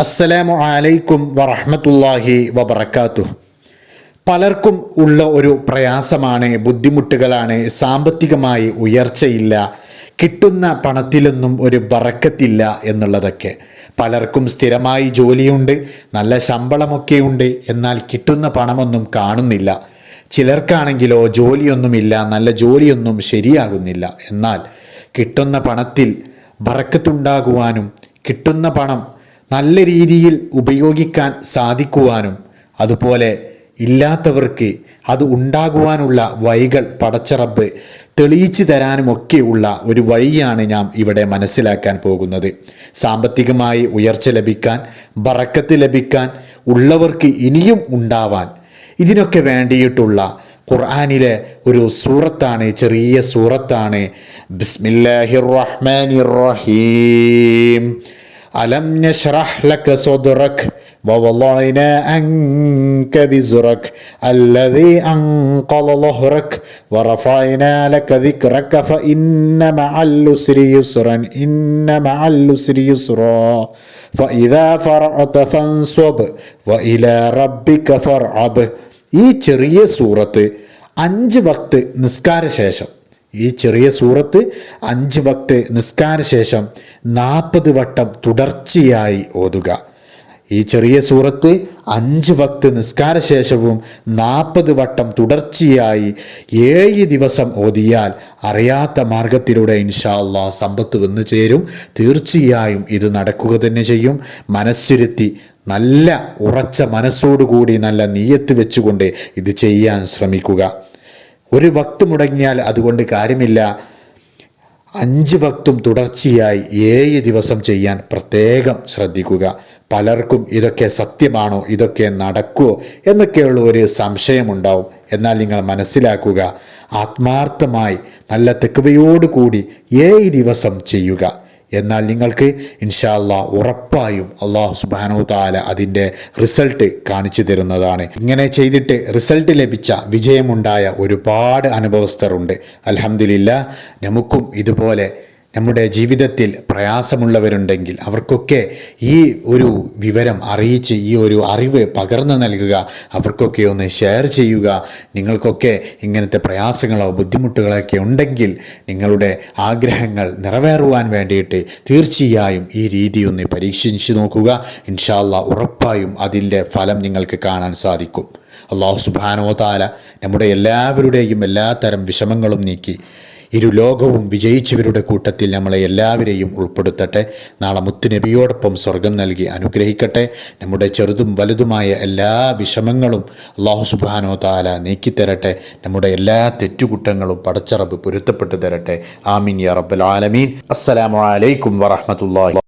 അസ്സലാമു അലൈക്കും വറഹ്മത്തുള്ളാഹി വബറകാതുഹു. പലർക്കും ഉള്ള ഒരു പ്രയാസമാണ് ബുദ്ധിമുട്ടുകളാണ് സാമ്പത്തികമായി ഉയർച്ചയില്ല കിട്ടുന്ന പണത്തിലൊന്നും ഒരു ബറക്കത്തില്ല എന്നുള്ളതൊക്കെ. പലർക്കും സ്ഥിരമായി ജോലിയുണ്ട് നല്ല ശമ്പളമൊക്കെയുണ്ട് എന്നാൽ കിട്ടുന്ന പണമൊന്നും കാണുന്നില്ല. ചിലർക്കാണെങ്കിലോ ജോലിയൊന്നുമില്ല നല്ല ജോലിയൊന്നും ശരിയാകുന്നില്ല. എന്നാൽ കിട്ടുന്ന പണത്തിൽ ബറക്കത്തുണ്ടാകുവാനും കിട്ടുന്ന പണം നല്ല രീതിയിൽ ഉപയോഗിക്കാൻ സാധിക്കുവാനും അതുപോലെ ഇല്ലാത്തവർക്ക് അത് ഉണ്ടാകുവാനുള്ള വഴികൾ പടച്ചറബ് തെളിയിച്ചു തരാനുമൊക്കെയുള്ള ഒരു വഴിയാണ് ഞാൻ ഇവിടെ മനസ്സിലാക്കാൻ പോകുന്നത്. സാമ്പത്തികമായി ഉയർച്ച ലഭിക്കാൻ ബറക്കത്ത് ലഭിക്കാൻ ഉള്ളവർക്ക് ഇനിയും ഉണ്ടാവാൻ ഇതിനൊക്കെ വേണ്ടിയിട്ടുള്ള ഖുർആാനിലെ ഒരു സൂറത്താണ് ചെറിയ സൂറത്താണ്. ബിസ്മില്ലാഹിർ റഹ്മാനിർ റഹീം. അലം നശ്റഹ് ലക സദ്റക് ووضعنا عنك وزرك الذي أنقض ظهرك ورفعنا لك ذكرك فإن مع العسر يسرا إن مع العسر يسرا فإذا فرعت فانصب وإلى ربك فارعب ഈ ചെറിയ സൂറത്ത് അഞ്ച് വക്ത് നിസ്കാര ശേഷം ഈ ചെറിയ സൂറത്ത് അഞ്ച് വക്ത് നിസ്കാര ശേഷം നാൽപ്പത് വട്ടം തുടർച്ചയായി ഓതുക. ഈ ചെറിയ സൂറത്ത് അഞ്ച് വക്ത് നിസ്കാര ശേഷവും നാൽപ്പത് വട്ടം തുടർച്ചയായി ഏഴ് ദിവസം ഓതിയാൽ അറിയാത്ത മാർഗത്തിലൂടെ ഇൻഷാ സമ്പത്ത് വന്നു ചേരും. തീർച്ചയായും ഇത് നടക്കുക തന്നെ ചെയ്യും. മനസ്സിരുത്തി നല്ല ഉറച്ച മനസ്സോടുകൂടി നല്ല നീയത്ത് വെച്ചുകൊണ്ട് ഇത് ചെയ്യാൻ ശ്രമിക്കുക. ഒരു വക്ത് മുടങ്ങിയാൽ അതുകൊണ്ട് കാര്യമില്ല. അഞ്ച് വക്തും തുടർച്ചയായി ഏഴ് ദിവസം ചെയ്യാൻ പ്രത്യേകം ശ്രദ്ധിക്കുക. പലർക്കും ഇതൊക്കെ സത്യമാണോ ഇതൊക്കെ നടക്കുമോ എന്നൊക്കെയുള്ള ഒരു സംശയമുണ്ടാവും. എന്നാൽ നിങ്ങൾ മനസ്സിലാക്കുക ആത്മാർത്ഥമായി നല്ല തെക്കുവയോടുകൂടി ഏഴ് ദിവസം ചെയ്യുക. എന്നാൽ നിങ്ങൾക്ക് ഇൻഷാല്ല ഉറപ്പായും അള്ളാഹു സുബാനോ താല അതിന്റെ റിസൾട്ട് കാണിച്ചു തരുന്നതാണ്. ഇങ്ങനെ ചെയ്തിട്ട് റിസൾട്ട് ലഭിച്ച വിജയമുണ്ടായ ഒരുപാട് അനുഭവസ്ഥരുണ്ട്. അലഹമില്ല നമുക്കും ഇതുപോലെ നമ്മുടെ ജീവിതത്തിൽ പ്രയാസമുള്ളവരുണ്ടെങ്കിൽ അവർക്കൊക്കെ ഈ ഒരു വിവരം അറിയിച്ച് ഈ ഒരു അറിവ് പകർന്നു നൽകുക. അവർക്കൊക്കെ ഒന്ന് ഷെയർ ചെയ്യുക. നിങ്ങൾക്കൊക്കെ ഇങ്ങനത്തെ പ്രയാസങ്ങളോ ബുദ്ധിമുട്ടുകളൊക്കെ ഉണ്ടെങ്കിൽ നിങ്ങളുടെ ആഗ്രഹങ്ങൾ നിറവേറുവാൻ വേണ്ടിയിട്ട് തീർച്ചയായും ഈ രീതി ഒന്ന് പരീക്ഷിച്ച് നോക്കുക. ഇൻഷാല്ല ഉറപ്പായും അതിന്റെ ഫലം നിങ്ങൾക്ക് കാണാൻ സാധിക്കും. അള്ളാഹു സുബാനോ താല നമ്മുടെ എല്ലാവരുടെയും എല്ലാ തരം വിഷമങ്ങളും നീക്കി. ഇരു ലോകവും വിജയിച്ചവരുടെ കൂട്ടത്തിൽ നമ്മളെ എല്ലാവരെയും ഉൾപ്പെടുത്തട്ടെ. നാളെ മുത്തുനബിയോടൊപ്പം സ്വർഗം നൽകി അനുഗ്രഹിക്കട്ടെ. നമ്മുടെ ചെറുതും വലുതുമായ എല്ലാ വിഷമങ്ങളും അള്ളാഹു സുബാനോ താല നീക്കിത്തരട്ടെ. നമ്മുടെ എല്ലാ തെറ്റുകുറ്റങ്ങളും പടച്ചറബ് പൊരുത്തപ്പെട്ടു തരട്ടെ. ആമീൻ യാ റബ്ബൽ ആലമീൻ. അസ്സലാമു അലൈക്കും വറഹ്മത്തുള്ളാഹി